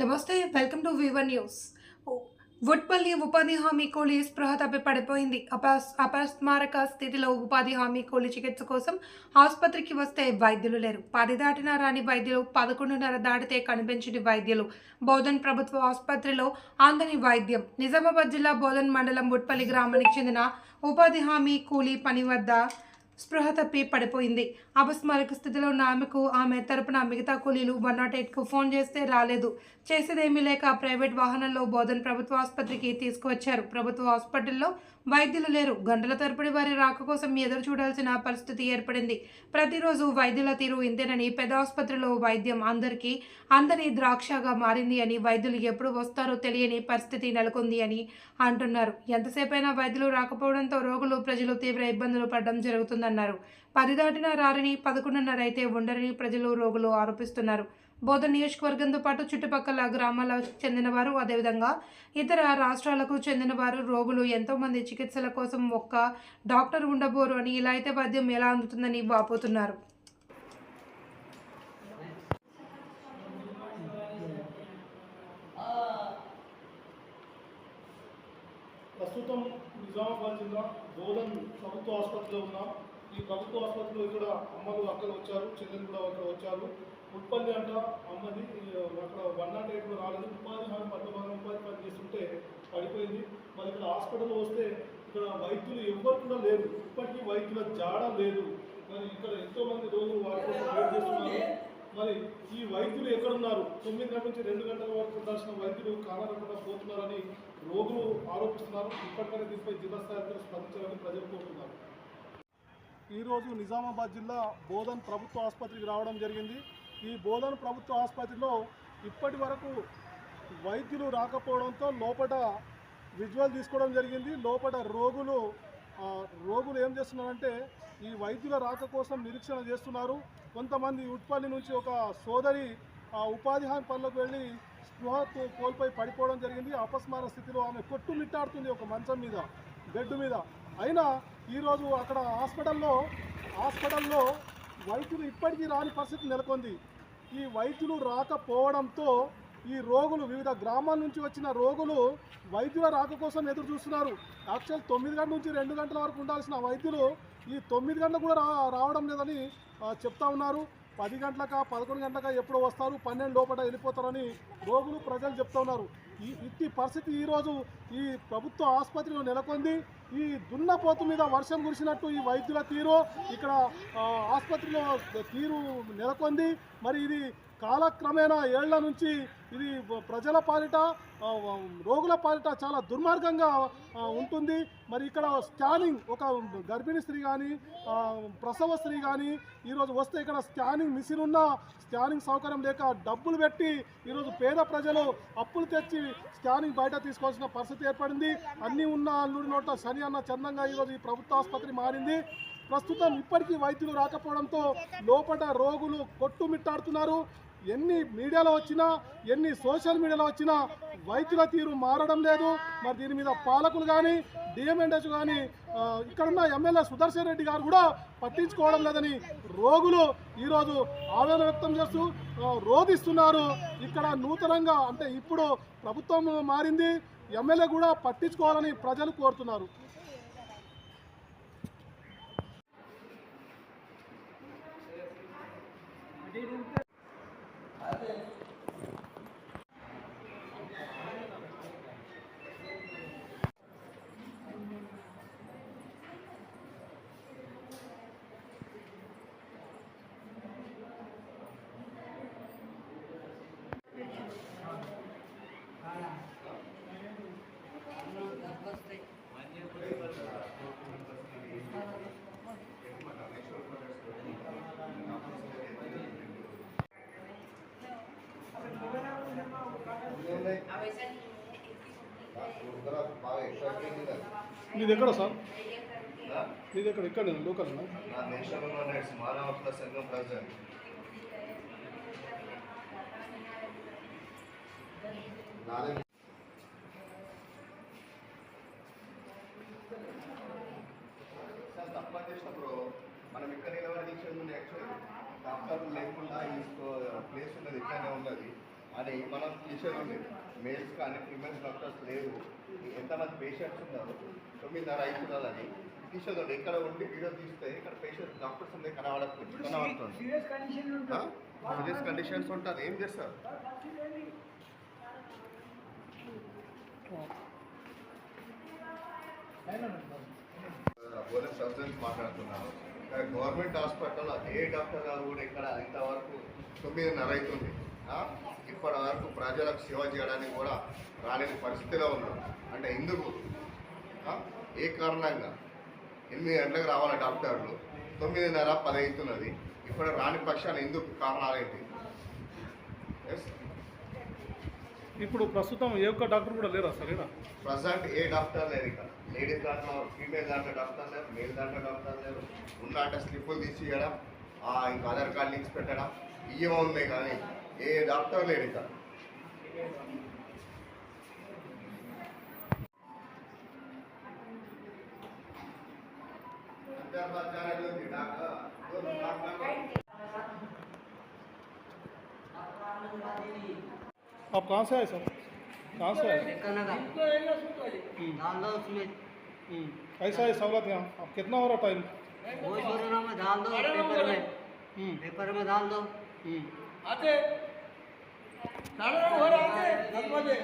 నమస్తే welcome to వివర్ news వుడ్పల్లి ఉపాధి హామీ కూలీ స్పృహ తప్పి పడిపోయింది. అపస్ అపస్మారక స్థితిలో ఉపాధి హామీ కూలి చికిత్స కోసం ఆసుపత్రికి వస్తే వైద్యులు లేరు. పది దాటినా రాని వైద్యులు పదకొండున్నర దాటితే కనిపించని వైద్యులు. బోధన్ ప్రభుత్వ ఆసుపత్రిలో అందని వైద్యం. నిజామాబాద్ జిల్లా బోధన్ మండలం వుడ్పల్లి గ్రామానికి చెందిన ఉపాధి హామీ కూలీ పని వద్ద స్పృహ తప్పి పడిపోయింది. అపస్మారక స్థితిలో ఉన్న ఆమెకు ఆమె తరపున మిగతా కూలీలు వన్ నాట్ ఎయిట్కు ఫోన్ చేస్తే రాలేదు. చేసేదేమీ లేక ప్రైవేట్ వాహనంలో బోధన్ ప్రభుత్వ ఆసుపత్రికి తీసుకువచ్చారు. ప్రభుత్వ హాస్పిటల్లో వైద్యులు లేరు. గంటల తరబడి వారి రాక కోసం ఎదురు చూడాల్సిన పరిస్థితి ఏర్పడింది. ప్రతిరోజు వైద్యుల తీరు ఇంతేనని పెద్ద ఆసుపత్రిలో వైద్యం అందరికీ అందని ద్రాక్షగా మారింది అని వైద్యులు ఎప్పుడు వస్తారో తెలియని పరిస్థితి నెలకొంది అని అంటున్నారు. ఎంతసేపైనా వైద్యులు రాకపోవడంతో రోగులు ప్రజలు తీవ్ర ఇబ్బందులు పడడం జరుగుతుందన్నారు. పది దాటిన రారని పదకొండున్నర అయితే ఉండరని ప్రజలు రోగులు ఆరోపిస్తున్నారు. బోధ నియోజకవర్గంతో పాటు చుట్టుపక్కల గ్రామాలకు చెందినవారు అదేవిధంగా ఇతర రాష్ట్రాలకు చెందినవారు రోగులు ఎంతోమంది చికిత్సల కోసం ఒక్క డాక్టర్ ఉండబోరు అని ఇలా అయితే వైద్యం ఎలా అందుతుందని వాపోతున్నారు. ప్రస్తుతం నిజామాబాద్ జిల్లా బోధన్ ప్రభుత్వ ఆసుపత్రిలో ఉన్నాం. ఈ ప్రభుత్వ ఆసుపత్రిలో ఇక్కడ అమ్మలు అక్కడ వచ్చారు చెల్లెలు కూడా అక్కడ వచ్చారు. ఉత్పత్తి అంట అమ్మది అక్కడ వన్ నాట్ ఎయిట్లో రాలేదు. ఉపాధి హామీ పద్మభాగం ఉపాధి పని చేస్తుంటే పడిపోయింది. మరి ఇక్కడ హాస్పిటల్ వస్తే ఇక్కడ వైద్యులు ఎవ్వరు కూడా లేరు. ఇప్పటికీ వైద్యుల జాడ లేదు. మరి ఇక్కడ ఎంతోమంది రోజులు వారి కోసం వెయిట్ చేస్తున్నారు. మరి ఈ వైద్యులు ఎక్కడున్నారు? తొమ్మిది గంటల నుంచి రెండు గంటల వరకు ఉండాల్సిన వైద్యులు కానరాకుండా పోతున్నారని రోగులు ఆరోపిస్తున్నారు. ఇప్పటికైనా దీనిపై జిల్లా స్థాయిలో స్పందించాలని ప్రజలు కోరుతున్నారు. ఈరోజు నిజామాబాద్ జిల్లా బోధన్ ప్రభుత్వ ఆసుపత్రికి రావడం జరిగింది. ఈ బోధన్ ప్రభుత్వ ఆసుపత్రిలో ఇప్పటి వరకు వైద్యులు రాకపోవడంతో లోపల విజువల్ తీసుకోవడం జరిగింది. లోపల రోగులు రోగులు ఏం చేస్తున్నారంటే ఈ వైద్యుల రాక కోసం నిరీక్షణ చేస్తున్నారు. కొంతమంది ఉట్పల్లి నుంచి ఒక సోదరి ఉపాధి హామీ పనులకు వెళ్ళి స్పృహ కోల్పోయి పడిపోవడం జరిగింది. అపస్మార స్థితిలో ఆమె కొట్టుమిట్టాడుతుంది ఒక మంచం మీద బెడ్ మీద. అయినా ఈరోజు అక్కడ హాస్పిటల్లో హాస్పిటల్లో వైద్యులు ఇప్పటికీ రాని పరిస్థితి నెలకొంది. ఈ వైద్యులు రాకపోవడంతో ఈ రోగులు వివిధ గ్రామాల నుంచి వచ్చిన రోగులు వైద్యుల రాక కోసం ఎదురు చూస్తున్నారు. యాక్చువల్ తొమ్మిది గంటల నుంచి రెండు గంటల వరకు ఉండాల్సిన వైద్యులు ఈ తొమ్మిది గంటలకు కూడా రావడం లేదని చెప్తా ఉన్నారు. పది గంటలక పదకొండు గంటలక ఎప్పుడు వస్తారు పన్నెండు లోపల వెళ్ళిపోతారని రోగులు ప్రజలు చెప్తా ఉన్నారు. ఈ ఇట్టి పరిస్థితి ఈరోజు ఈ ప్రభుత్వ ఆసుపత్రిలో నెలకొంది. ఈ దున్నపోతు మీద వర్షం కురిసినట్టు ఈ వైద్యుల తీరు. ఇక్కడ ఆసుపత్రిలో తీరు నెలకొంది. మరి ఇది కాలక్రమేణా ఏళ్ళ నుంచి ఇది ప్రజల పాలిట రోగుల పాలిట చాలా దుర్మార్గంగా ఉంటుంది. మరి ఇక్కడ స్కానింగ్ ఒక గర్భిణీ స్త్రీ కానీ ప్రసవ స్త్రీ కానీ ఈరోజు వస్తే ఇక్కడ స్కానింగ్ మిషన్ ఉన్న స్కానింగ్ సౌకర్యం లేక డబ్బులు పెట్టి ఈరోజు పేద ప్రజలు అప్పులు తెచ్చి స్కానింగ్ బయట తీసుకోవాల్సిన పరిస్థితి ఏర్పడింది. అన్నీ ఉన్న అల్లుడి నోట శని అన్న చందంగా ఈరోజు ఈ ప్రభుత్వ ఆసుపత్రి మారింది. ప్రస్తుతం ఇప్పటికీ వైద్యులు రాకపోవడంతో లోపల రోగులు కొట్టుమిట్టాడుతున్నారు. ఎన్ని మీడియాలో వచ్చినా ఎన్ని సోషల్ మీడియాలో వచ్చినా వైద్యుల తీరు మారడం లేదు. మరి దీని మీద పాలకులు కానీ డిఎంఎండెస్ కానీ ఇక్కడున్న ఎమ్మెల్యే సుదర్శన్ రెడ్డి గారు కూడా పట్టించుకోవడం లేదని రోగులు ఈరోజు ఆవేదన వ్యక్తం చేస్తూ రోధిస్తున్నారు. ఇక్కడ నూతనంగా అంటే ఇప్పుడు ప్రభుత్వం మారింది. ఎమ్మెల్యే కూడా పట్టించుకోవాలని ప్రజలు కోరుతున్నారు. మీది ఎక్కడ సార్? మీది ఎక్కడ ఇక్కడ లోకల్ నా? దేశంలో ఉన్న మానవ హక్కుల సంఘం ప్రెసిడెంట్ నాలుగు సార్ తప్ప చేసినప్పుడు మనం ఇక్కడ నిలబడి నిల్చొని యాక్చువల్లీ డాక్టర్ లేకుండా ఈ ప్లేస్ ఉన్నది ఇక్కడనే ఉన్నది అని మనం తీసేది మేల్స్ కానీ ఫీమేల్స్ డాక్టర్స్ లేరు. ఎంతమంది పేషెంట్స్ ఉన్నారు? తొమ్మిదిన్నర అవుతుందని తీసేదండి ఇక్కడ ఉండి వీడియో తీస్తే ఇక్కడ పేషెంట్ డాక్టర్స్ ఉండే కనబడకపోతే కనబడుతుంది. సీరియస్ కండిషన్స్ ఉంటారు. ఏం చేస్తారు? బోనస్ సర్జన్స్ మాట్లాడుతున్నారు. కానీ గవర్నమెంట్ హాస్పిటల్ ఏ డాక్టర్ గారు కూడా ఇక్కడ ఇంతవరకు తొమ్మిదిన్నర అవుతుంది. ఆ? ఇప్పటి వరకు ప్రజలకు సేవ చేయడానికి కూడా రాలేని పరిస్థితిలో ఉన్నారు అంటే ఎందుకు? ఏ కారణంగా? ఎనిమిది గంటలకు రావాలి డాక్టర్లు. తొమ్మిదిన్నర పది అవుతున్నది. ఇప్పుడు రాని పక్షాన్ని ఎందుకు? కారణాలేంటి ఇప్పుడు ప్రస్తుతం ఏ ఒక్క డాక్టర్ కూడా లేరా సార్ ఇక్కడ? ప్రజెంట్ ఏ డాక్టర్ లేరు ఇక్కడ. లేడీస్ దాంట్లో ఫీమేల్ దాంట్లో డాక్టర్ లేరు. మేల్ దాంట్లో డాక్టర్ లేరు. ఉన్న అంటే స్లిప్పులు తీసి ఇవ్వడం ఆ, ఇంకా ఆధార్ కార్డ్ లింక్స్ పెట్టడం ఇవే ఉన్నాయి కానీ ఏ డాక్టర్ లేరు ఇక్కడ హైదరాబాద్ जाने दो जी, डॉक्टर दो डॉक्टर आप कहाँ से आए सर कहाँ से आए कनाडा हम्म, डाल दो उसमें हम्म, कैसा है सहूलत यहाँ अब कितना हो रहा टाइम वो कोरोना में डाल दो पेपर में हम्म, पेपर में डाल दो हम्म, आते સાડા નવ ઘર આવજે